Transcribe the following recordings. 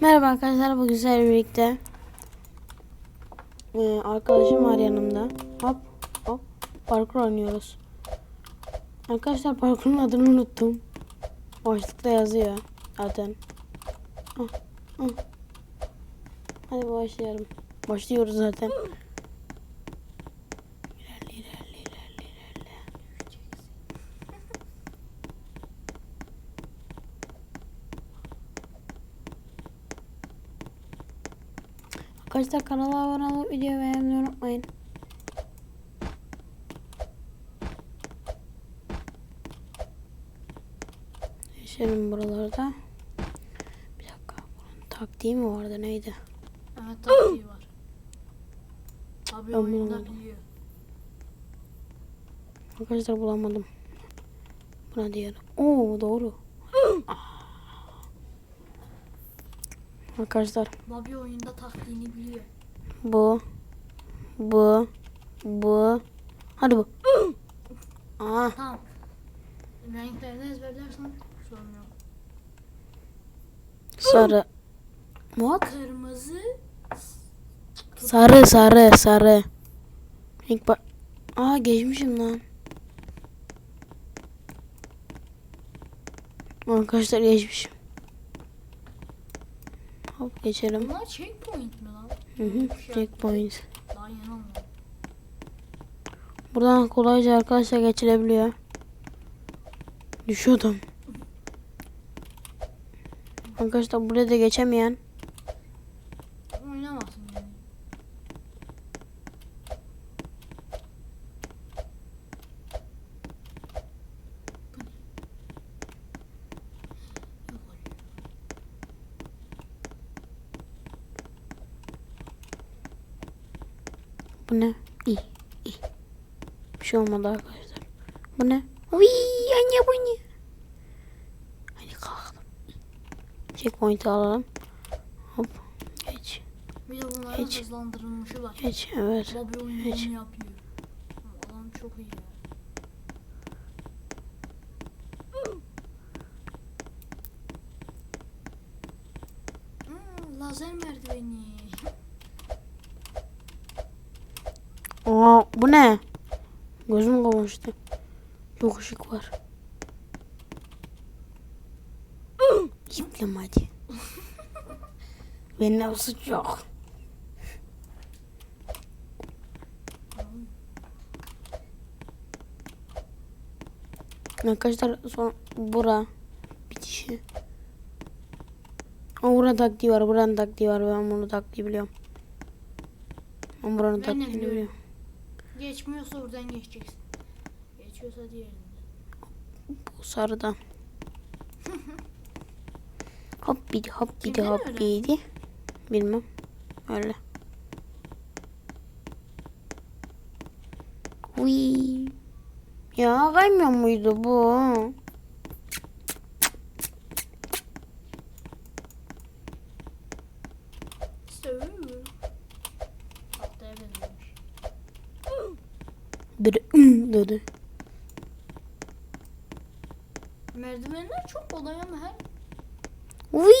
Merhaba arkadaşlar bugün sizlerle birlikte ee, arkadaşım var yanımda. Hop hop parkur oynuyoruz. Arkadaşlar parkurun adını unuttum. Başlıkta yazıyor zaten. Ah, ah. Hadi başlayalım. Başlıyoruz zaten. Arkadaşlar kanala abone olup videoyu beğenmeyi unutmayın. Geçelim buralarda. Bir dakika. Bunun taktiği mi vardı neydi? Evet taktiği var. Abi Ben oyunda bulamadım. biliyor. Arkadaşlar bulamadım. Buna diyelim. Oo doğru. Arkadaşlar Bobby oyunda taktiğini biliyor. bu bu bu hadi bu. Aa Tamam. Renklerini ezberlersen sorun yok. sarı. What? Kırmızı. Sarı sarı sarı. İlk bak. Aa geçmişim lan. Arkadaşlar geçmişim. Hop geçelim. Bunlar checkpoint mi lan? Hı hı. Checkpoint. Daha yeni anladım. Buradan kolayca arkadaşlar geçilebiliyor. Düşüyordum. Arkadaşlar buraya da geçemeyen Oynamazsın yani. Bu ne? İyi, iyi. Bir şey olmadı arkadaşlar. Bu ne? Uy, anne bu ne? Hadi kalkalım. Checkpoint'i alalım. Hop. Geç. Bir de bunların Hiç. hızlandırılmışı var. Geç. Evet. Bobby oyununu yapıyor. Adam çok iyi ya. Aa, bu ne? Gözüm kamaştı. Çok ışık var. İplem hadi. Benim suç yok. Arkadaşlar son bura bitişi. Ama buranın taktiği var, buranın taktiği var. Ben bunu taktiği biliyorum. Ben buranın taktiğini biliyorum. Geçmiyorsa oradan geçeceksin. Geçiyorsa diğerinden. Bu sarıdan. hop bidi hop bidi Kimden hop bidi. Bilmem. Öyle. Uy. Ya kaymıyor muydu bu? İşte Tahtaya benzemiş. Bir dedi. Merdivenler çok kolay ama her Uy.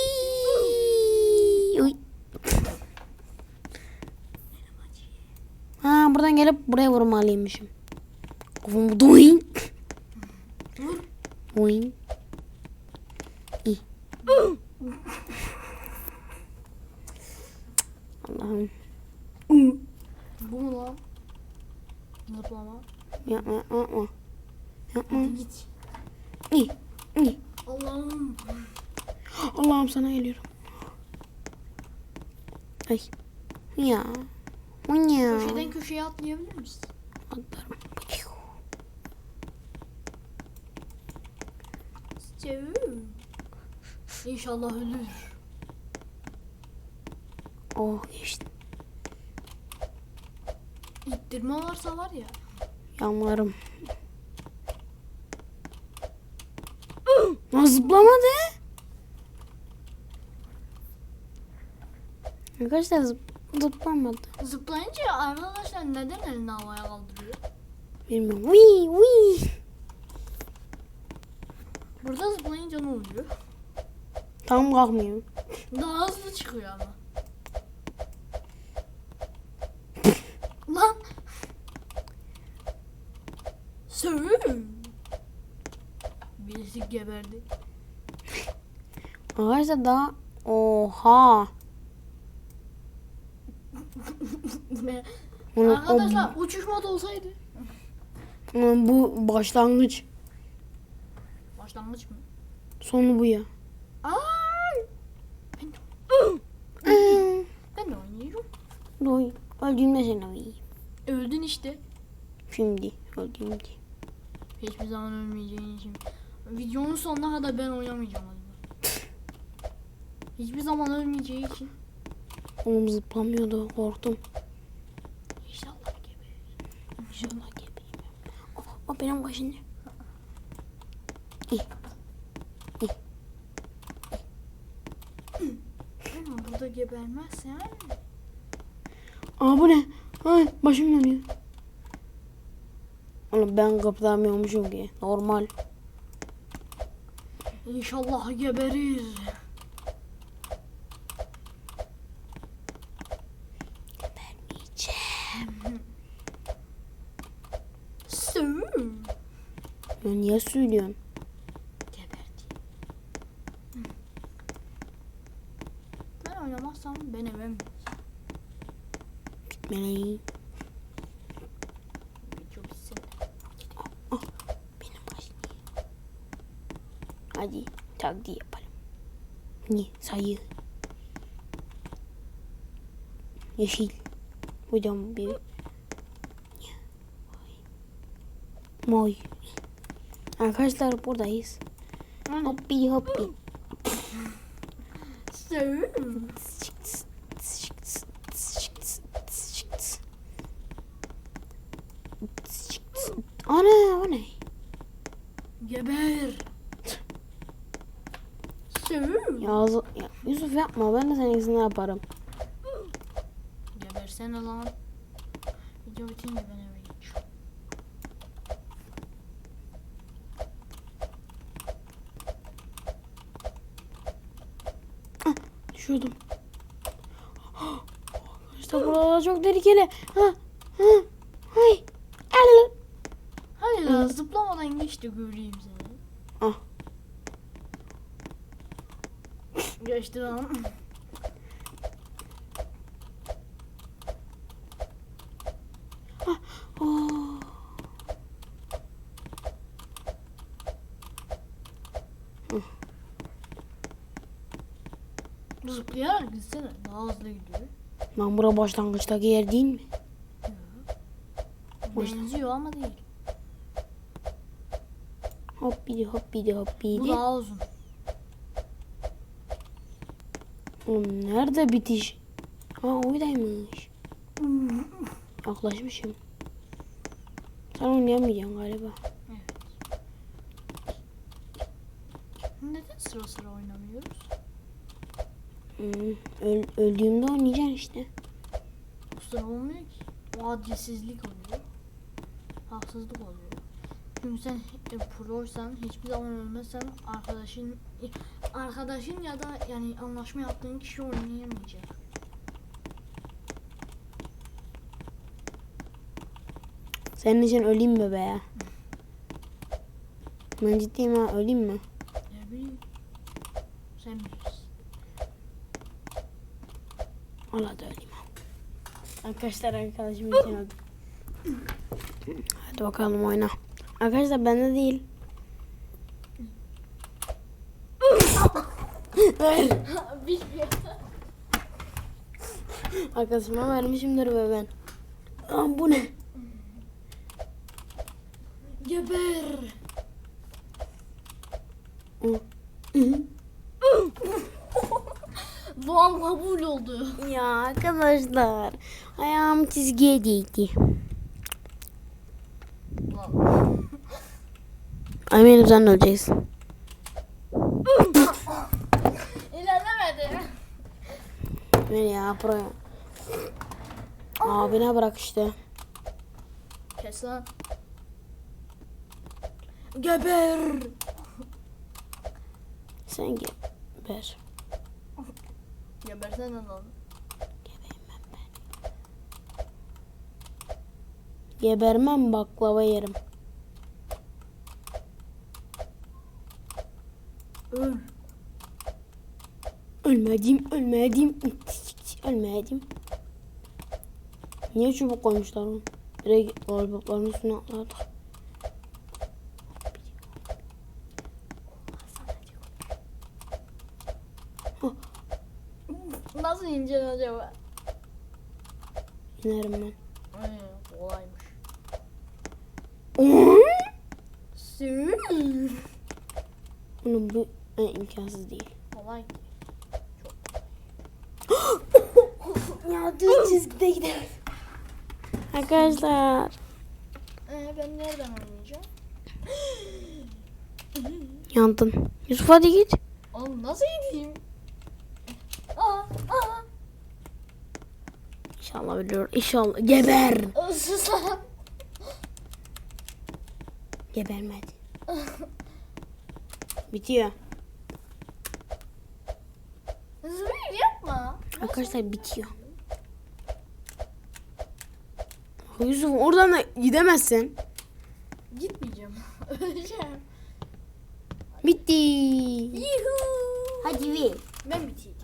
Uy. Ha buradan gelip buraya vurmalıymışım. Kafamı doing. Vur. Doing. İyi. Allah'ım. Bu mu lan? Zıplama. Yapma yapma yapma. Yapma. Hadi git. İyi. İyi. Allah'ım. Allah'ım sana geliyorum. Ay. Ya. Ya? Köşeden köşeye atlayabilir misin? Atlarım. Sevim. İnşallah ölür. Oh geçtim. İttirme varsa var ya. Yanlarım. Lan zıplamadı. Arkadaşlar zıp zıplamadı. Zıplayınca arkadaşlar neden elini havaya kaldırıyor? Bilmiyorum. Wii wii. Burada zıplayınca ne oluyor? Tam kalkmıyor. Daha hızlı çıkıyor ama. Lan. Sövü. Geberdi. Arkadaşlar daha oha. Arkadaşlar uçuş modu olsaydı. bu başlangıç. Başlangıç mı? Sonu bu ya. Ay. Ben, Iı, ben de oynuyorum. Doy. Öldüğümde seni uyuyayım. Öldün işte. Şimdi öldüğümde. Hiçbir zaman ölmeyeceğin için. Videonun sonuna kadar ben oynamayacağım acaba. Hiçbir zaman ölmeyeceği için. Oğlum zıplamıyordu korktum. İnşallah gibi. İnşallah gebeyim. O, o benim başında. İyi. Burada gebermezsen. Aa bu ne? Ay başım dönüyor. Oğlum ben kıpırdamıyormuşum ki. Normal. İnşallah geberir. Gebermeyeceğim. Sığ. Ya niye söylüyorsun? Geberdi. Ben oynamazsam ben evim. Gitmeliyim. Video bitsin. Benim başım. Hadi taktiği yapalım. Ne? Sayı. Yeşil. Hocam bir. Moy. Arkadaşlar buradayız. Hoppi hoppi. Sığ. Ana o ne? Geber. Sığ. Ya, Z- ya Yusuf yapma ben de senin ikisini yaparım. Gebersene lan. Video bitince ben eve geçiyorum. Düşüyordum. İşte buralar çok tehlikeli. Ha, ha, hay. Hadi lan zıplamadan geç de göreyim seni. Ah. Oh. Zıplayarak gitsene. Daha hızlı gidiyor. Lan bura başlangıçtaki yer değil mi? Benziyor ama değil. Hoppidi hoppidi Bu hoppidi. daha uzun. Oğlum nerede bitiş? Ha oradaymış. Yaklaşmışım. Sen oynayamayacaksın galiba. Neden sıra sıra oynamıyoruz? Hmm, öl- öldüğümde oynayacaksın işte. Bu sıra olmuyor ki. O adilsizlik oluyor. Haksızlık oluyor. Çünkü sen e, proysan hiçbir zaman ölmezsen arkadaşın arkadaşın ya da yani anlaşma yaptığın kişi oynayamayacak. Senin için öleyim mi be? Ben ciddiyim ha öleyim mi? Ne bileyim. Sen bilirsin. Valla da öleyim. Arkadaşlar arkadaşım için öldüm. Hadi bakalım oyna. Arkadaşlar bende değil. Ver. Arkadaşıma vermişimdir be ben. Lan bu ne? Geber. Duam kabul oldu. Ya arkadaşlar ayağım çizgiye değdi. Eminim sen öleceksin. Beni ya proya. Abine bırak işte. Kes lan. Geber. Sen geber. Gebersene lan. Gebermem baklava yerim. Öl. Ölmedim, ölmedim, ölmedim. Niye çubuk koymuşlar onu? Direkt lollipopların üstüne atladık. Nasıl ineceksin acaba? İnerim ben. Ay, kolaymış. Oo! Sür. Bunun bu e, imkansız değil. Kolay ki. Ya düz çizgide gidelim. Arkadaşlar. Ee, ben nereden oynayacağım? Yandın. Yusuf hadi git. Oğlum nasıl gideyim? Aa, aa. İnşallah biliyor. İnşallah. Geber. Sus lan. Gebermedi. Bitiyor. Zübeyir yapma. Arkadaşlar bitiyor. Yusuf oradan da gidemezsin. Gitmeyeceğim. Öleceğim. Bitti. Yuhuu. Hadi ver. Ben biteyim.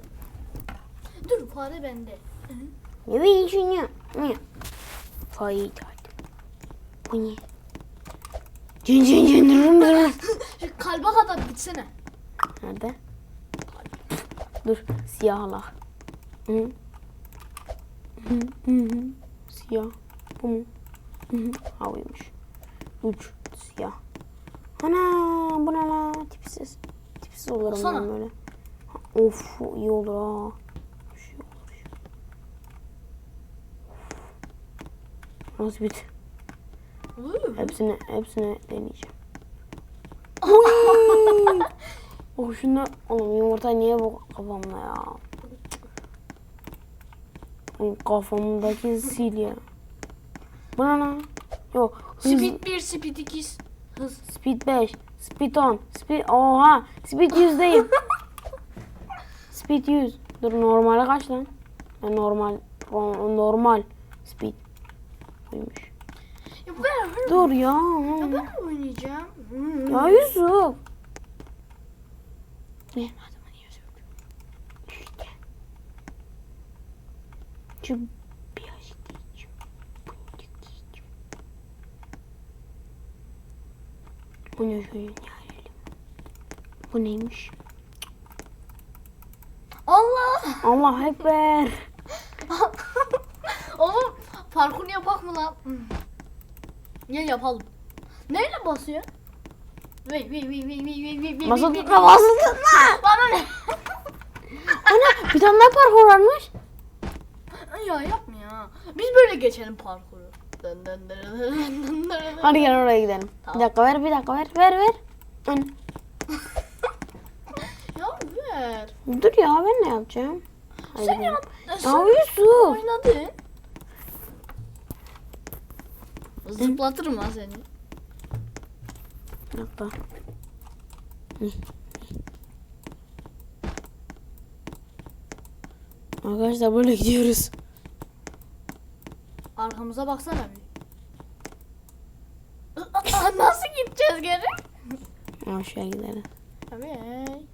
Dur fare bende. Ver şunu. Ne? Fayda. Bu ne? Cin cin cin durun. Şu kalbe kadar gitsene. Nerede? Dur siyahla. Hı hı hı. Siyah. Bu mu? Havaymış. Uç siyah. Ana bu ne la? Tipsiz. Tipsiz olurum Baksana. ben böyle. Ha, Of iyi olur ha. Şey olur. Nasıl bit? Uuu. Hepsini hepsini deneyeceğim. Oh şunu oğlum yumurta niye bu kafamda ya? Kafamdaki sil Bu ne? Yok. hız- Speed 1, Speed 2. Hız. Speed 5. Speed 10. Speed oha. Speed 100 değil. Speed 100. Dur normale kaç lan? Ha, normal normal speed. Buymuş. Ya ben, Dur ya. ya ben oynayacağım. Hmm. Ya Yusuf. Ne adamın Yusuf? İşte. Bunu yiyelim. Bu neymiş? Allah. Allah Ekber. Oğlum parkur yapak mı lan? Gel yapalım. Neyle basıyor? Vey vey vey vey vey vey vey vey Masa tutma masa tutma. Bana ne? Ana bir tane daha parkur varmış. ya yapma ya. Biz böyle geçelim parkuru. Hadi gel oraya gidelim. Tamam. Bir dakika ver bir dakika ver ver ver. Ya ver. Dur ya ben ne yapacağım? Hadi Sen yap. Ya Sen Yusuf. oynadın. Zıplatırım lan seni. Dakika. Arkadaşlar böyle gidiyoruz. Arkamıza baksana bir. Nasıl gideceğiz geri? Aşağı gidelim. Tabii.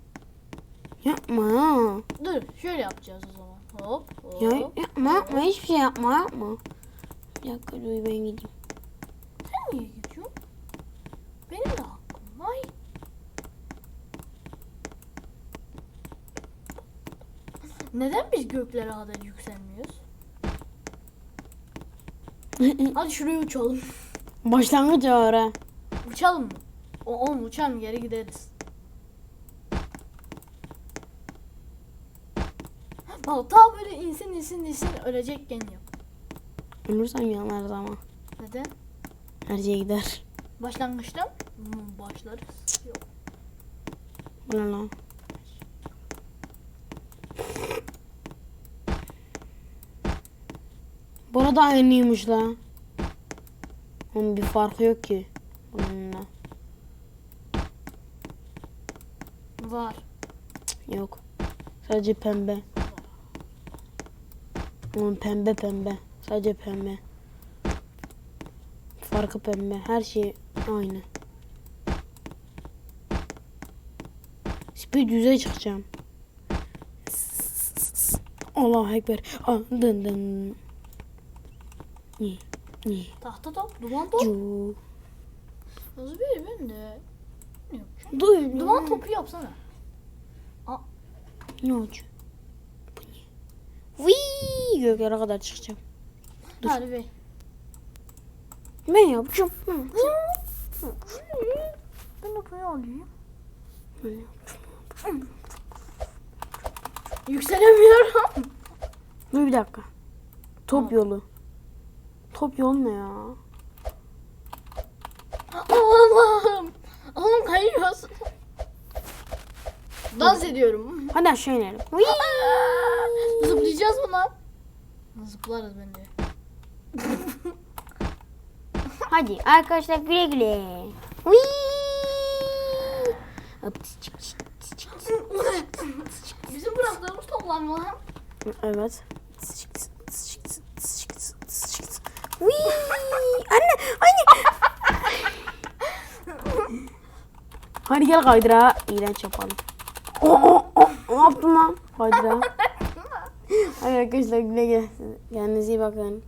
Yapma. Dur şöyle yapacağız o zaman. Hop hop. Ya yapma yapma hiçbir şey yapma yapma. Bir dakika dur ben gideyim. Sen niye gidiyorsun? Benim de hakkım var. Neden biz göklere kadar yükselmiyoruz? Hadi şuraya uçalım. Başlangıç ara. Uçalım mı? O, oğlum uçalım geri gideriz. Bak ta böyle insin insin insin ölecekken yap. Ölürsem yanarız ama. Neden? Her şey gider. Başlangıçta mı? Hmm, başlarız. Yok. Bu ne lan? Burada aynıymış la. Onun bir farkı yok ki. Bununla. Var. Yok. Sadece pembe. Onun pembe pembe. Sadece pembe. Farkı pembe. Her şey aynı. Speed 100'e çıkacağım. Allahu Ekber. Aa, dın dın. Tahta top, duman top. Nasıl bir ben de. Dur. Duman topu yapsana. Ne olacak? Vii göklere kadar çıkacağım. Dur. Hadi be. Ben yapacağım. Ben de bunu alayım. Yükselemiyorum. Dur bir dakika. Top Tamam. yolu. Top yol ne ya? Allah'ım. Oğlum kayıyorsun. Dans ediyorum. Hadi aşağı inelim. Vii. Zıplayacağız mı lan? Zıplarız bence. Hadi arkadaşlar güle güle. Çık. Bizim bıraktığımız toplar mı lan? Evet. Anne, anne. Hadi gel kaydıra. İğrenç yapalım. Oh, oh, oh. Ne yaptın lan? Kaydıra. Hadi arkadaşlar güle güle. Kendinize iyi bakın.